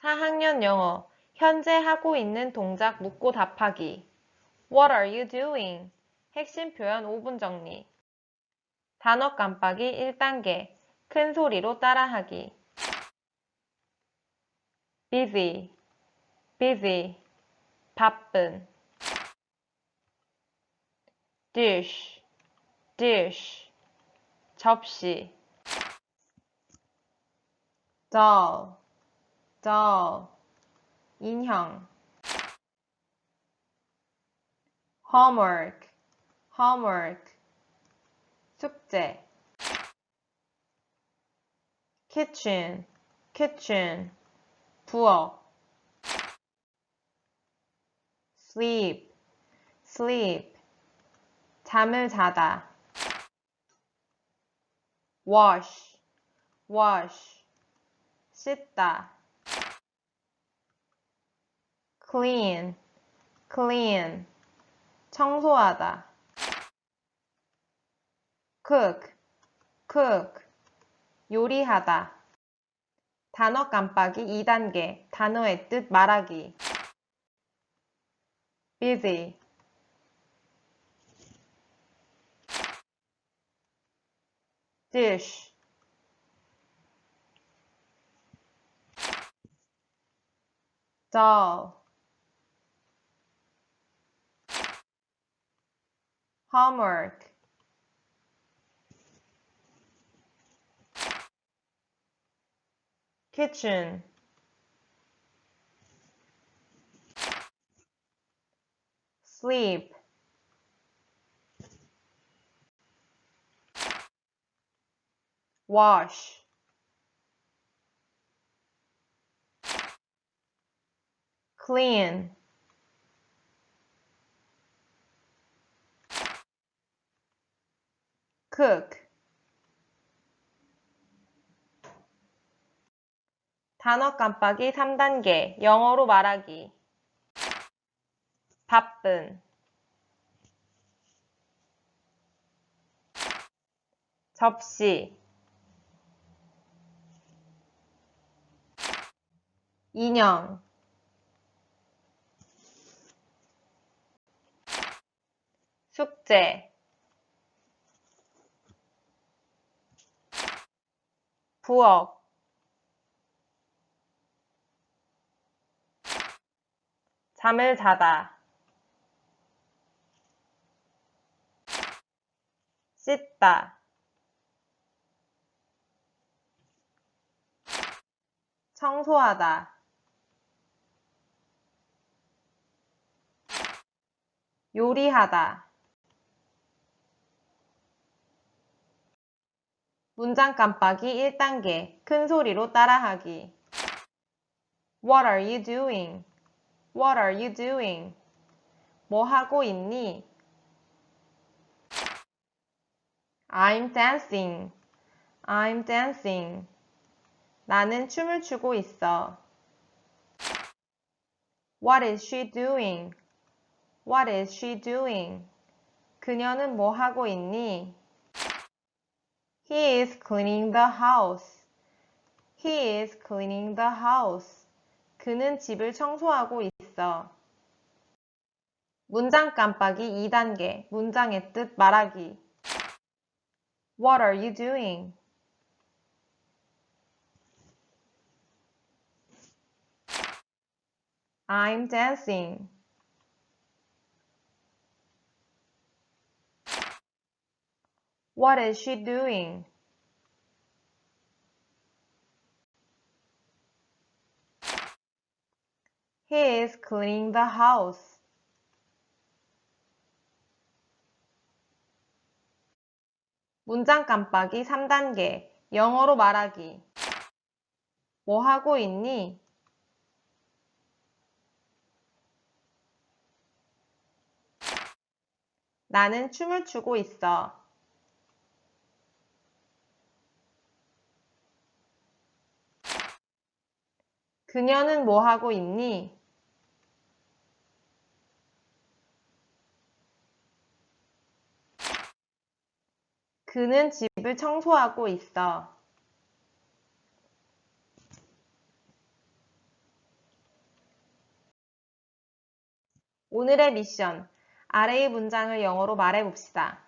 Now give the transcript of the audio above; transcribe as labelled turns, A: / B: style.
A: 4학년 영어 현재 하고 있는 동작 묻고 답하기. What are you doing? 핵심 표현 5분 정리. 단어 깜빡이 1단계 큰 소리로 따라하기. Busy busy 바쁜. Dish dish 접시. Doll doll 인형 homework homework 숙제 kitchen kitchen 부엌 sleep sleep 잠을 자다 wash wash 씻다 clean clean 청소하다 cook cook 요리하다 단어 깜빡이 2단계 단어의 뜻 말하기 busy dish doll homework. Kitchen. Sleep. Wash. Clean cook. 단어 깜빡이 3단계. 영어로 말하기. 바쁜. 접시. 인형. 숙제 부엌. 잠을 자다. 씻다. 청소하다. 요리하다 문장 깜빡이 1단계 큰 소리로 따라하기 What are you doing? What are you doing? 뭐 하고 있니? I'm dancing. I'm dancing. 나는 춤을 추고 있어. What is she doing? What is she doing? 그녀는 뭐 하고 있니? He is cleaning the house. He is cleaning the house. 그는 집을 청소하고 있어. 문장 깜빡이 2단계 문장의 뜻 말하기 What are you doing? I'm dancing. What is she doing? He is cleaning the house. 문장 깜빡이 3단계 영어로 말하기 뭐 하고 있니? 나는 춤을 추고 있어. 그녀는 뭐 하고 있니? 그는 집을 청소하고 있어. 오늘의 미션. 아래의 문장을 영어로 말해 봅시다.